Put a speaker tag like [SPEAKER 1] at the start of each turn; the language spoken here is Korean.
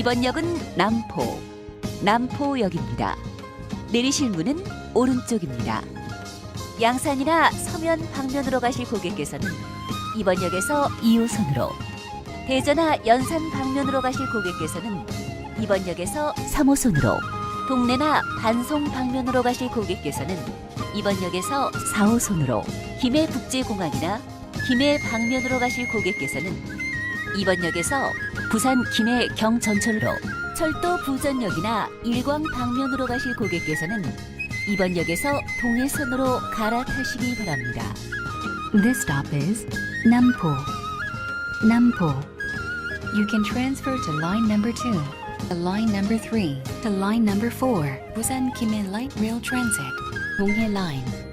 [SPEAKER 1] 이번 역은 남포, 남포역입니다. 내리실 문은 오른쪽입니다. 양산이나 서면 방면으로 가실 고객께서는 이번 역에서 2호선으로, 대전이나 연산 방면으로 가실 고객께서는 이번 역에서 3호선으로, 동래나 반송 방면으로 가실 고객께서는 이번 역에서 4호선으로, 김해 국제공항이나 김해 방면으로 가실 고객께서는 이번 역에서 부산 김해 경전철로 철도 부전역이나 일광 방면으로 가실 고객께서는 이번 역에서 동해선으로 갈아타시기 바랍니다.
[SPEAKER 2] This stop is Nampo. Nampo. You can transfer to line number 2, to line number 3, to line number 4. Busan Kimhae Light Rail Transit. Donghae Line.